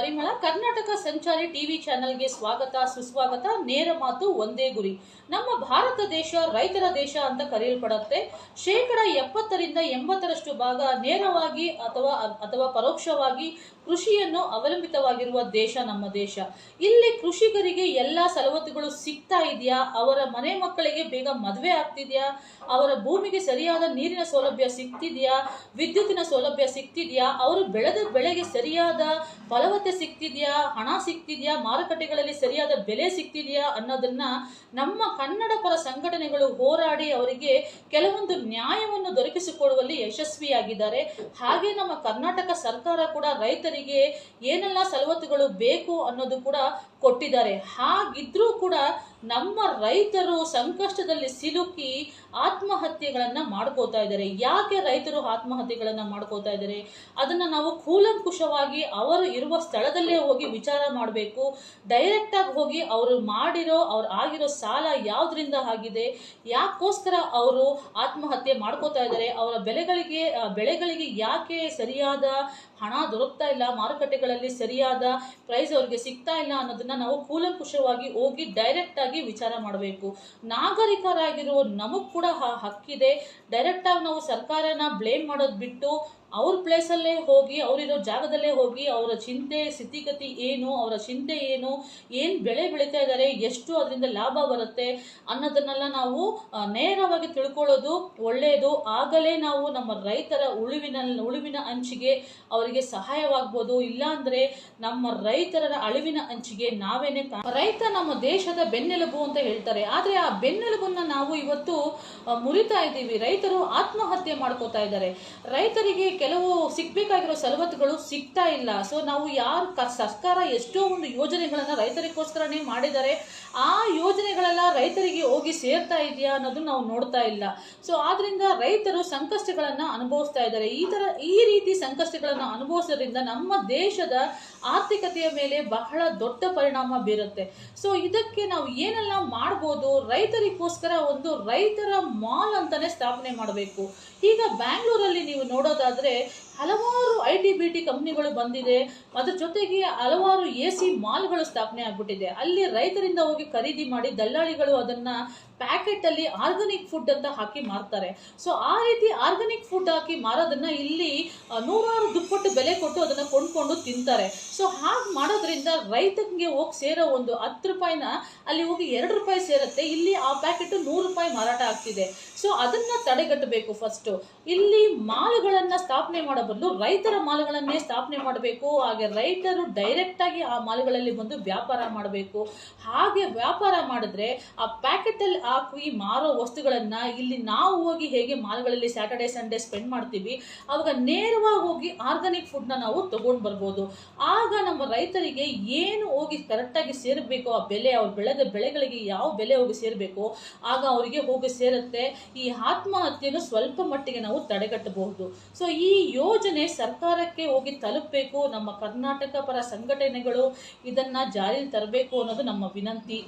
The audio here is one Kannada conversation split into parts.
ಪರಿಮಳ ಕರ್ನಾಟಕ ಸಂಚಾರಿ ಟಿವಿ ಚಾನೆಲ್ಗೆ ಸ್ವಾಗತ, ಸುಸ್ವಾಗತ, ನೇರ ಮಾತು ಒಂದೇ ಗುರಿ. ನಮ್ಮ ಭಾರತ ದೇಶ ರೈತರ ದೇಶ ಅಂತ ಕರೆಯಲ್ಪಡುತ್ತೆ. ಶೇಕಡ ಎಪ್ಪತ್ತರಿಂದ ಎಂಬತ್ತರಷ್ಟು ಭಾಗ ನೇರವಾಗಿ ಅಥವಾ ಅಥವಾ ಪರೋಕ್ಷವಾಗಿ ಕೃಷಿಯನ್ನು ಅವಲಂಬಿತವಾಗಿರುವ ದೇಶ ನಮ್ಮ ದೇಶ. ಇಲ್ಲಿ ಕೃಷಿಕರಿಗೆ ಎಲ್ಲ ಸವಲತ್ತುಗಳು ಸಿಗ್ತಾ ಇದೆಯಾ? ಅವರ ಮನೆ ಮಕ್ಕಳಿಗೆ ಬೇಗ ಮದುವೆ ಆಗ್ತಿದೆಯಾ? ಅವರ ಭೂಮಿಗೆ ಸರಿಯಾದ ನೀರಿನ ಸೌಲಭ್ಯ ಸಿಗ್ತಿದೆಯಾ? ವಿದ್ಯುತ್ತಿನ ಸೌಲಭ್ಯ ಸಿಗ್ತಿದೆಯಾ? ಅವರು ಬೆಳೆದ ಬೆಳೆಗೆ ಸರಿಯಾದ ಫಲವತ್ತೆ ಸಿಗ್ತಿದೆಯಾ? ಹಣ ಸಿಗ್ತಿದೆಯಾ? ಮಾರುಕಟ್ಟೆಗಳಲ್ಲಿ ಸರಿಯಾದ ಬೆಲೆ ಸಿಗ್ತಿದೆಯಾ? ಅನ್ನೋದನ್ನ ನಮ್ಮ ಕನ್ನಡ ಪರ ಸಂಘಟನೆಗಳು ಹೋರಾಡಿ ಅವರಿಗೆ ಕೆಲವೊಂದು ನ್ಯಾಯವನ್ನು ದೊರಕಿಸಿಕೊಡುವಲ್ಲಿ ಯಶಸ್ವಿಯಾಗಿದ್ದಾರೆ. ಹಾಗೆ ನಮ್ಮ ಕರ್ನಾಟಕ ಸರ್ಕಾರ ಕೂಡ ರೈತರಿಗೆ ಏನೆಲ್ಲ ಸವಲತ್ತುಗಳು ಬೇಕು ಅನ್ನೋದು ಕೂಡ ಕೊಟ್ಟಿದ್ದಾರೆ. ಹಾಗಿದ್ರೂ ಕೂಡ ನಮ್ಮ ರೈತರು ಸಂಕಷ್ಟದಲ್ಲಿ ಸಿಲುಕಿ ಆತ್ಮಹತ್ಯೆಗಳನ್ನ ಮಾಡ್ಕೋತಾ ಇದ್ದಾರೆ. ಯಾಕೆ ರೈತರು ಆತ್ಮಹತ್ಯೆಗಳನ್ನ ಮಾಡ್ಕೋತಾ ಇದ್ದಾರೆ? ಅದನ್ನ ನಾವು ಕೂಲಂಕುಷವಾಗಿ ಅವರು ಇರುವ ಸ್ಥಳದಲ್ಲೇ ಹೋಗಿ ವಿಚಾರ ಮಾಡಬೇಕು. ಡೈರೆಕ್ಟ್ ಆಗಿ ಹೋಗಿ ಅವರು ಮಾಡಿರೋ, ಅವ್ರು ಆಗಿರೋ ಸಾಲ ಯಾವ್ದ್ರಿಂದ ಆಗಿದೆ? ಯಾಕೋಸ್ಕರ ಅವರು ಆತ್ಮಹತ್ಯೆ ಮಾಡ್ಕೋತಾ ಇದ್ದಾರೆ? ಅವರ ಬೆಲೆಗಳಿಗೆ ಬೆಳೆಗಳಿಗೆ ಯಾಕೆ ಸರಿಯಾದ ಹಣ ದೊರಕ್ತಾ ಇಲ್ಲ, ಮಾರುಕಟ್ಟೆಗಳಲ್ಲಿ ಸರಿಯಾದ ಪ್ರೈಸ್ ಅವ್ರಿಗೆ ಸಿಗ್ತಾ ಇಲ್ಲ ಅನ್ನೋದನ್ನ ನಾವು ಕೂಲಂಕುಷವಾಗಿ ಹೋಗಿ ಡೈರೆಕ್ಟ್ ಆಗಿ ವಿಚಾರ ಮಾಡಬೇಕು. ನಾಗರಿಕರಾಗಿರೋ ನಮಗ್ ಕೂಡ ಆ ಹಕ್ಕಿದೆ. ಡೈರೆಕ್ಟ್ ಆಗಿ ನಾವು ಸರ್ಕಾರನ ಬ್ಲೇಮ್ ಮಾಡೋದು ಬಿಟ್ಟು ಅವ್ರ ಪ್ಲೇಸಲ್ಲೇ ಹೋಗಿ, ಅವರಿರೋ ಜಾಗದಲ್ಲೇ ಹೋಗಿ, ಅವರ ಚಿಂತೆ, ಸ್ಥಿತಿಗತಿ ಏನು, ಅವರ ಚಿಂತೆ ಏನು ಏನು ಬೆಳೆ ಬೆಳೀತಾ ಇದ್ದಾರೆ ಎಷ್ಟು ಅದರಿಂದ ಲಾಭ ಬರುತ್ತೆ ಅನ್ನೋದನ್ನೆಲ್ಲ ನಾವು ನೇರವಾಗಿ ತಿಳ್ಕೊಳ್ಳೋದು ಒಳ್ಳೆಯದು ಆಗಲೇ ನಾವು ನಮ್ಮ ರೈತರ ಉಳುವಿನ ಉಳುವಿನ ಅಂಚಿಗೆ ಅವರಿಗೆ ಸಹಾಯವಾಗ್ಬೋದು. ಇಲ್ಲಾಂದರೆ ನಮ್ಮ ರೈತರ ಅಳಿವಿನ ಅಂಚಿಗೆ ನಾವೇನೆ ರೈತ ನಮ್ಮ ದೇಶದ ಬೆನ್ನೆಲುಬು ಅಂತ ಹೇಳ್ತಾರೆ. ಆದರೆ ಆ ಬೆನ್ನೆಲುಬನ್ನ ನಾವು ಇವತ್ತು ಮುರಿತಾ ಇದ್ದೀವಿ. ರೈತರು ಆತ್ಮಹತ್ಯೆ ಮಾಡ್ಕೋತಾ ಇದ್ದಾರೆ. ರೈತರಿಗೆ ಕೆಲವು ಸಿಗ್ಬೇಕಾಗಿರೋ ಸಲವತ್ತುಗಳು ಸಿಗ್ತಾ ಇಲ್ಲ. ಸೊ ನಾವು ಯಾರು ಸರ್ಕಾರ ಎಷ್ಟೋ ಒಂದು ಯೋಜನೆಗಳನ್ನ ರೈತರಿಗೋಸ್ಕರನೇ ಮಾಡಿದ್ದಾರೆ. ಆ ಯೋಜನೆಗಳೆಲ್ಲ ರೈತರಿಗೆ ಹೋಗಿ ಸೇರ್ತಾ ಇದೆಯಾ ಅನ್ನೋದು ನಾವು ನೋಡ್ತಾ ಇಲ್ಲ. ಸೊ ಆದ್ರಿಂದ ರೈತರು ಸಂಕಷ್ಟಗಳನ್ನ ಅನುಭವಿಸ್ತಾ ಇದ್ದಾರೆ. ಈ ತರ, ಈ ರೀತಿ ಸಂಕಷ್ಟಗಳನ್ನ ಅನುಭವಿಸೋದ್ರಿಂದ ನಮ್ಮ ದೇಶದ ಆರ್ಥಿಕತೆಯ ಮೇಲೆ ಬಹಳ ದೊಡ್ಡ ಪರಿಣಾಮ ಬೀರುತ್ತೆ. ಸೊ ಇದಕ್ಕೆ ನಾವು ಏನೆಲ್ಲ ಮಾಡ್ಬೋದು? ರೈತರಿಗೋಸ್ಕರ ಒಂದು ರೈತರ ಮಾಲ್ ಅಂತಾನೆ ಸ್ಥಾಪನೆ ಮಾಡಬೇಕು. ಈಗ ಬ್ಯಾಂಗ್ಳೂರಲ್ಲಿ ನೀವು ನೋಡೋದಾದ್ರೆ de ಹಲವಾರು ಐ ಟಿ ಬಿ ಟಿ ಕಂಪ್ನಿಗಳು ಬಂದಿದೆ. ಅದ್ರ ಜೊತೆಗೆ ಹಲವಾರು ಎ ಸಿ ಮಾಲ್ಗಳು ಸ್ಥಾಪನೆ ಆಗ್ಬಿಟ್ಟಿದೆ. ಅಲ್ಲಿ ರೈತರಿಂದ ಹೋಗಿ ಖರೀದಿ ಮಾಡಿ ದಲ್ಲಾಳಿಗಳು ಅದನ್ನ ಪ್ಯಾಕೆಟ್ ಅಲ್ಲಿ ಆರ್ಗಾನಿಕ್ ಫುಡ್ ಅಂತ ಹಾಕಿ ಮಾರ್ತಾರೆ. ಸೊ ಆ ರೀತಿ ಆರ್ಗಾನಿಕ್ ಫುಡ್ ಹಾಕಿ ಮಾರೋದನ್ನ ಇಲ್ಲಿ ನೂರಾರು ದುಪ್ಪಟ್ಟು ಬೆಲೆ ಕೊಟ್ಟು ಅದನ್ನ ಕೊಂಡ್ಕೊಂಡು ತಿಂತಾರೆ. ಸೊ ಹಾಗೆ ಮಾಡೋದ್ರಿಂದ ರೈತನಿಗೆ ಹೋಗಿ ಸೇರೋ ಒಂದು ಹತ್ತು ರೂಪಾಯಿನ ಅಲ್ಲಿ ಹೋಗಿ ಎರಡು ರೂಪಾಯಿ ಸೇರುತ್ತೆ. ಇಲ್ಲಿ ಆ ಪ್ಯಾಕೆಟ್ ನೂರು ರೂಪಾಯಿ ಮಾರಾಟ ಆಗ್ತಿದೆ. ಸೊ ಅದನ್ನ ತಡೆಗಟ್ಟಬೇಕು ಫಸ್ಟ್ ಇಲ್ಲಿ ಮಾಲ್ಗಳನ್ನ ಸ್ಥಾಪನೆ ಮಾಡೋ ಬದಲು ರೈತರ ಮಾಲುಗಳನ್ನೇ ಸ್ಥಾಪನೆ ಮಾಡಬೇಕು, ಹಾಗೆ ರೈತರು ಡೈರೆಕ್ಟ್ ಆಗಿ ಆ ಮಾಲ್ಗಳಲ್ಲಿ ಬಂದು ವ್ಯಾಪಾರ ಮಾಡಬೇಕು. ಹಾಗೆ ವ್ಯಾಪಾರ ಮಾಡಿದ್ರೆ ಆ ಪ್ಯಾಕೆಟ್ ಅಲ್ಲಿ ಹಾಕಿ ಮಾರೋ ವಸ್ತುಗಳನ್ನ ಇಲ್ಲಿ ನಾವು ಹೋಗಿ ಹೇಗೆ ಮಾಲ್ಗಳಲ್ಲಿ ಸ್ಯಾಟರ್ಡೆ ಸಂಡೇ ಸ್ಪೆಂಡ್ ಮಾಡ್ತೀವಿ, ಅವಾಗ ನೇರವಾಗಿ ಹೋಗಿ ಆರ್ಗಾನಿಕ್ ಫುಡ್ನ ನಾವು ತಗೊಂಡು ಬರ್ಬೋದು. ಆಗ ನಮ್ಮ ರೈತರಿಗೆ ಏನು ಹೋಗಿ ಕರೆಕ್ಟಾಗಿ ಸೇರಬೇಕು, ಆ ಬೆಲೆ, ಅವ್ರು ಬೆಳೆದ ಬೆಳೆಗಳಿಗೆ ಯಾವ ಬೆಲೆ ಹೋಗಿ ಸೇರಬೇಕು, ಆಗ ಅವರಿಗೆ ಹೋಗಿ ಸೇರುತ್ತೆ. ಈ ಆತ್ಮಹತ್ಯೆಯನ್ನು ಸ್ವಲ್ಪ ಮಟ್ಟಿಗೆ ನಾವು ತಡೆಗಟ್ಟಬಹುದು. ಸೊ ಈ ಯೋಜನೆ ಸರ್ಕಾರಕ್ಕೆ ಹೋಗಿ ತಲುಪಬೇಕು, ನಮ್ಮ ಕರ್ನಾಟಕ ಪರ ಸಂಘಟನೆಗಳು ಇದನ್ನ ಜಾರಿಗೆ ತರಬೇಕು ಅನ್ನೋದು ನಮ್ಮ ವಿನಂತಿ.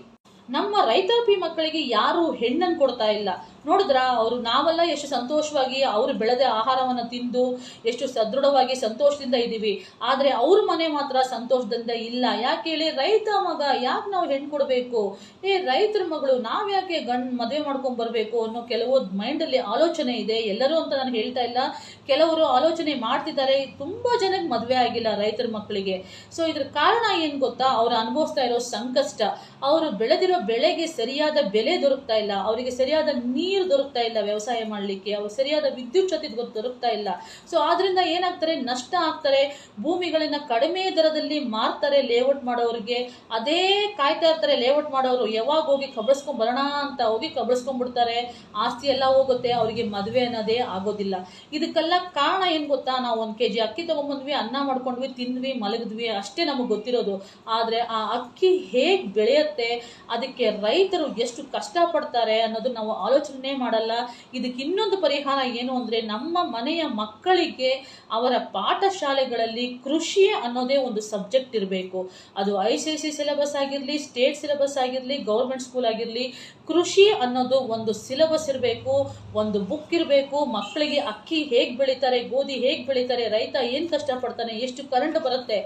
ನಮ್ಮ ರೈತಾಪಿ ಮಕ್ಕಳಿಗೆ ಯಾರು ಹೆಣ್ಣನ್ನು ಕೊಡ್ತಾ ಇಲ್ಲ. ನೋಡಿದ್ರ ಅವರು ನಾವೆಲ್ಲ ಎಷ್ಟು ಸಂತೋಷವಾಗಿ ಅವರು ಬೆಳೆದ ಆಹಾರವನ್ನು ತಿಂದು ಎಷ್ಟು ಸದೃಢವಾಗಿ ಸಂತೋಷದಿಂದ ಇದ್ದೀವಿ ಆದರೆ ಅವ್ರ ಮನೆ ಮಾತ್ರ ಸಂತೋಷದಿಂದ ಇಲ್ಲ. ಯಾಕೆ ಹೇಳಿ? ರೈತ ಮಗ ಯಾಕೆ ನಾವು ಹೆಣ್ಣು ಕೊಡಬೇಕು? ಏ, ರೈತರ ಮಗಳು ನಾವ್ಯಾಕೆ ಗಂಡ್ ಮದುವೆ ಮಾಡ್ಕೊಂಡು ಬರಬೇಕು ಅನ್ನೋ ಕೆಲವು ಮೈಂಡಲ್ಲಿ ಆಲೋಚನೆ ಇದೆ. ಎಲ್ಲರೂ ಅಂತ ನಾನು ಹೇಳ್ತಾ ಇಲ್ಲ. ಕೆಲವರು ಆಲೋಚನೆ ಮಾಡ್ತಿದ್ದಾರೆ. ತುಂಬ ಜನಕ್ಕೆ ಮದುವೆ ಆಗಿಲ್ಲ ರೈತರ ಮಕ್ಕಳಿಗೆ. ಸೊ ಇದ್ರ ಕಾರಣ ಏನು ಗೊತ್ತಾ? ಅವರು ಅನುಭವಿಸ್ತಾ ಇರೋ ಸಂಕಷ್ಟ. ಅವರು ಬೆಳೆದಿರೋ ಬೆಳೆಗೆ ಸರಿಯಾದ ಬೆಲೆ ದೊರಕ್ತಾ ಇಲ್ಲ. ಅವರಿಗೆ ಸರಿಯಾದ ನೀರು ದೊರಕ್ತಾ ಇಲ್ಲ ವ್ಯವಸಾಯ ಮಾಡಲಿಕ್ಕೆ, ಅವ್ರು ಸರಿಯಾದ ವಿದ್ಯುತ್ ಜೊತೆ ದೊರಕ್ತಾ ಇಲ್ಲ. ಸೊ ಆದ್ರಿಂದ ಏನಾಗ್ತಾರೆ? ನಷ್ಟ ಆಗ್ತಾರೆ. ಭೂಮಿಗಳನ್ನ ಕಡಿಮೆ ದರದಲ್ಲಿ ಮಾರ್ತಾರೆ ಲೇಔಟ್ ಮಾಡೋರಿಗೆ. ಅದೇ ಕಾಯ್ತಾ ಇರ್ತಾರೆ ಲೇಔಟ್ ಮಾಡೋರು. ಯಾವಾಗ ಹೋಗಿ ಕಬಳಿಸ್ಕೊಂಡ್ ಬರೋಣ ಅಂತ ಹೋಗಿ ಕಬಳಿಸ್ಕೊಂಡ್ಬಿಡ್ತಾರೆ ಆಸ್ತಿ ಎಲ್ಲ ಹೋಗುತ್ತೆ. ಅವರಿಗೆ ಮದುವೆ ಅನ್ನೋದೇ ಆಗೋದಿಲ್ಲ. ಇದಕ್ಕೆಲ್ಲ ಕಾರಣ ಏನ್ ಗೊತ್ತಾ? ನಾವು ಒಂದ್ ಕೆಜಿ ಅಕ್ಕಿ ತೊಗೊಂಬಂದ್ವಿ, ಅನ್ನ ಮಾಡ್ಕೊಂಡ್ವಿ, ತಿಂದ್ವಿ, ಮಲಗಿದ್ವಿ ಅಷ್ಟೇ ನಮಗೆ ಗೊತ್ತಿರೋದು. ಆದ್ರೆ ಆ ಅಕ್ಕಿ ಹೇಗೆ ಬೆಳೆಯುತ್ತೆ? ಅದಕ್ಕೆ ರೈತರು ಎಷ್ಟು ಕಷ್ಟ ಪಡ್ತಾರೆ ಅನ್ನೋದು ನಾವು ಆಲೋಚನೆ ಯೋಚನೆ ಮಾಡಲ್ಲ. ಇದಕ್ಕೆ ಇನ್ನೊಂದು ಪರಿಹಾರ ಏನು ಅಂದರೆ ನಮ್ಮ ಮನೆಯ ಮಕ್ಕಳಿಗೆ ಅವರ ಪಾಠಶಾಲೆಗಳಲ್ಲಿ ಕೃಷಿ ಅನ್ನೋದೇ ಒಂದು ಸಬ್ಜೆಕ್ಟ್ ಇರಬೇಕು. ಅದು ಐ ಸಿ ಸಿ ಸಿಲೆಬಸ್ ಆಗಿರಲಿ, ಸ್ಟೇಟ್ ಸಿಲೆಬಸ್ ಆಗಿರಲಿ, ಗೌರ್ಮೆಂಟ್ ಸ್ಕೂಲ್ ಆಗಿರಲಿ, ಕೃಷಿ ಅನ್ನೋದು ಒಂದು ಸಿಲೆಬಸ್ ಇರಬೇಕು, ಒಂದು ಬುಕ್ ಇರಬೇಕು, ಮಕ್ಕಳಿಗೆ ಅಕ್ಕಿ ಹೇಗೆ ಬೆಳೀತಾರೆ, ಗೋಧಿ ಹೇಗೆ ಬೆಳೀತಾರೆ, ರೈತ ಏನು ಕಷ್ಟಪಡ್ತಾನೆ, ಎಷ್ಟು ಕರೆಂಟ್ ಬರುತ್ತೆ,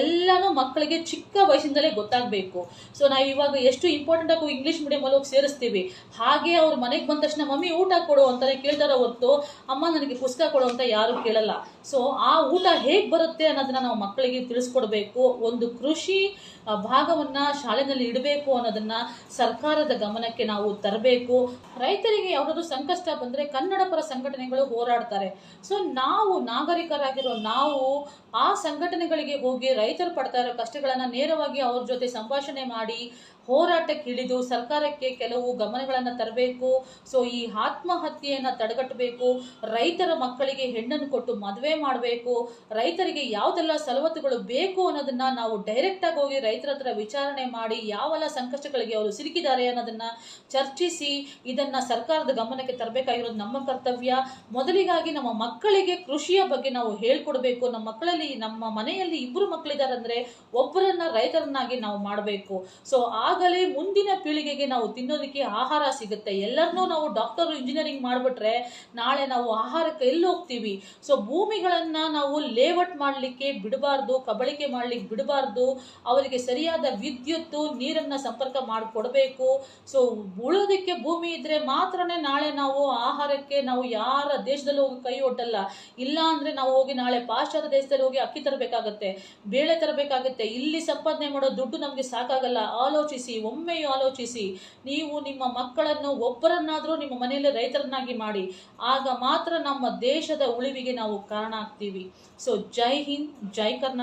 ಎಲ್ಲನೂ ಮಕ್ಕಳಿಗೆ ಚಿಕ್ಕ ವಯಸ್ಸಿಂದಲೇ ಗೊತ್ತಾಗಬೇಕು. ಸೊ ನಾವು ಇವಾಗ ಎಷ್ಟು ಇಂಪಾರ್ಟೆಂಟ್ ಆಗಿ ಇಂಗ್ಲೀಷ್ ಮೀಡಿಯಮಲ್ಲಿ ಹೋಗಿ ಸೇರಿಸ್ತೀವಿ, ಹಾಗೆ ಅವ್ರ ಮನೆಗೆ ಬಂದ ತಕ್ಷಣ, ಮಮ್ಮಿ, ಊಟ ಕೊಡು ಅಂತಾನೆ ಕೇಳ್ತಾರ ಹೊತ್ತು ಅಮ್ಮ ನನಗೆ ಪುಸ್ತಕ ಕೊಡು ಅಂತ ಯಾರು ಕೇಳಲ್ಲ. ಸೊ ಆ ಊಟ ಹೇಗೆ ಬರುತ್ತೆ ಅನ್ನೋದನ್ನ ನಾವು ಮಕ್ಕಳಿಗೆ ತಿಳಿಸ್ಕೊಡ್ಬೇಕು. ಒಂದು ಕೃಷಿ ಭಾಗವನ್ನ ಶಾಲೆನಲ್ಲಿ ಇಡಬೇಕು ಅನ್ನೋದನ್ನ ಸರ್ಕಾರದ ಗಮನಕ್ಕೆ ನಾವು ತರಬೇಕು. ರೈತರಿಗೆ ಯಾವುದಾದ್ರು ಸಂಕಷ್ಟ ಬಂದ್ರೆ ಕನ್ನಡ ಪರ ಸಂಘಟನೆಗಳು ಹೋರಾಡ್ತಾರೆ. ಸೊ ನಾವು ನಾಗರಿಕರಾಗಿರೋ ನಾವು ಆ ಸಂಘಟನೆಗಳಿಗೆ ಹೋಗಿ ರೈತರು ಪಡ್ತಾ ಇರೋ ಕಷ್ಟಗಳನ್ನ ನೇರವಾಗಿ ಅವ್ರ ಜೊತೆ ಸಂಭಾಷಣೆ ಮಾಡಿ ಹೋರಾಟಕ್ಕೆ ಇಳಿದು ಸರ್ಕಾರಕ್ಕೆ ಕೆಲವು ಗಮನಗಳನ್ನು ತರಬೇಕು. ಸೊ ಈ ಆತ್ಮಹತ್ಯೆಯನ್ನು ತಡೆಗಟ್ಟಬೇಕು. ರೈತರ ಮಕ್ಕಳಿಗೆ ಹೆಣ್ಣನ್ನು ಕೊಟ್ಟು ಮದುವೆ ಮಾಡಬೇಕು. ರೈತರಿಗೆ ಯಾವುದೆಲ್ಲ ಸಲವತ್ತುಗಳು ಬೇಕು ಅನ್ನೋದನ್ನು ನಾವು ಡೈರೆಕ್ಟಾಗಿ ಹೋಗಿ ರೈತರ ಹತ್ರ ವಿಚಾರಣೆ ಮಾಡಿ ಯಾವೆಲ್ಲ ಸಂಕಷ್ಟಗಳಿಗೆ ಅವರು ಸಿಲುಕಿದ್ದಾರೆ ಅನ್ನೋದನ್ನು ಚರ್ಚಿಸಿ ಇದನ್ನು ಸರ್ಕಾರದ ಗಮನಕ್ಕೆ ತರಬೇಕಾಗಿರೋದು ನಮ್ಮ ಕರ್ತವ್ಯ. ಮೊದಲಿಗಾಗಿ ನಮ್ಮ ಮಕ್ಕಳಿಗೆ ಕೃಷಿಯ ಬಗ್ಗೆ ನಾವು ಹೇಳ್ಕೊಡ್ಬೇಕು. ನಮ್ಮ ಮಕ್ಕಳಲ್ಲಿ, ನಮ್ಮ ಮನೆಯಲ್ಲಿ ಇಬ್ಬರು ಮಕ್ಕಳಿದ್ದಾರೆ ಅಂದರೆ ಒಬ್ಬರನ್ನ ರೈತರನ್ನಾಗಿ ನಾವು ಮಾಡಬೇಕು. ಸೊ ಆಗಲೇ ಮುಂದಿನ ಪೀಳಿಗೆಗೆ ನಾವು ತಿನ್ನೋದಕ್ಕೆ ಆಹಾರ ಸಿಗುತ್ತೆ. ಎಲ್ಲರನ್ನೂ ನಾವು ಡಾಕ್ಟರ್ ಇಂಜಿನಿಯರಿಂಗ್ ಮಾಡಿಬಿಟ್ರೆ ನಾಳೆ ನಾವು ಆಹಾರಕ್ಕೆ ಎಲ್ಲಿ ಹೋಗ್ತೀವಿ? ಸೊ ಭೂಮಿಗಳನ್ನ ನಾವು ಲೇಔಟ್ ಮಾಡಲಿಕ್ಕೆ ಬಿಡಬಾರ್ದು, ಕಬಳಿಕೆ ಮಾಡ್ಲಿಕ್ಕೆ ಬಿಡಬಾರ್ದು. ಅವರಿಗೆ ಸರಿಯಾದ ವಿದ್ಯುತ್ತು, ನೀರನ್ನ ಸಂಪರ್ಕ ಮಾಡಿಕೊಡಬೇಕು. ಸೊ ಉಳೋದಕ್ಕೆ ಭೂಮಿ ಇದ್ರೆ ಮಾತ್ರನೇ ನಾಳೆ ನಾವು ಆಹಾರಕ್ಕೆ ನಾವು ಯಾರ ದೇಶದಲ್ಲೂ ಹೋಗಿ ಕೈ ಒಟ್ಟಲ್ಲ ಇಲ್ಲ ಅಂದ್ರೆ ನಾವು ಹೋಗಿ ನಾಳೆ ಪಾಶ್ಚಾತ್ಯ ದೇಶದಲ್ಲಿ ಹೋಗಿ ಅಕ್ಕಿ ತರಬೇಕಾಗತ್ತೆ, ಬೇಳೆ ತರಬೇಕಾಗತ್ತೆ. ಇಲ್ಲಿ ಸಂಪಾದನೆ ಮಾಡೋ ದುಡ್ಡು ನಮಗೆ ಸಾಕಾಗಲ್ಲ. ಆಲೋಚಿಸಿ. ಒಮ್ಮೆಯೂ ಆಲೋಚಿಸಿ, ನೀವು ನಿಮ್ಮ ಮಕ್ಕಳನ್ನು ಒಬ್ಬರನ್ನಾದರೂ ನಿಮ್ಮ ಮನೆಯಲ್ಲಿ ರೈತರನ್ನಾಗಿ ಮಾಡಿ, ಆಗ ಮಾತ್ರ ನಮ್ಮ ದೇಶದ ಉಳಿವಿಗೆ ನಾವು ಕಾರಣ ಆಗ್ತೀವಿ. ಸೊ ಜೈ ಹಿಂದ್, ಜೈ ಕರ್ನಾಟಕ.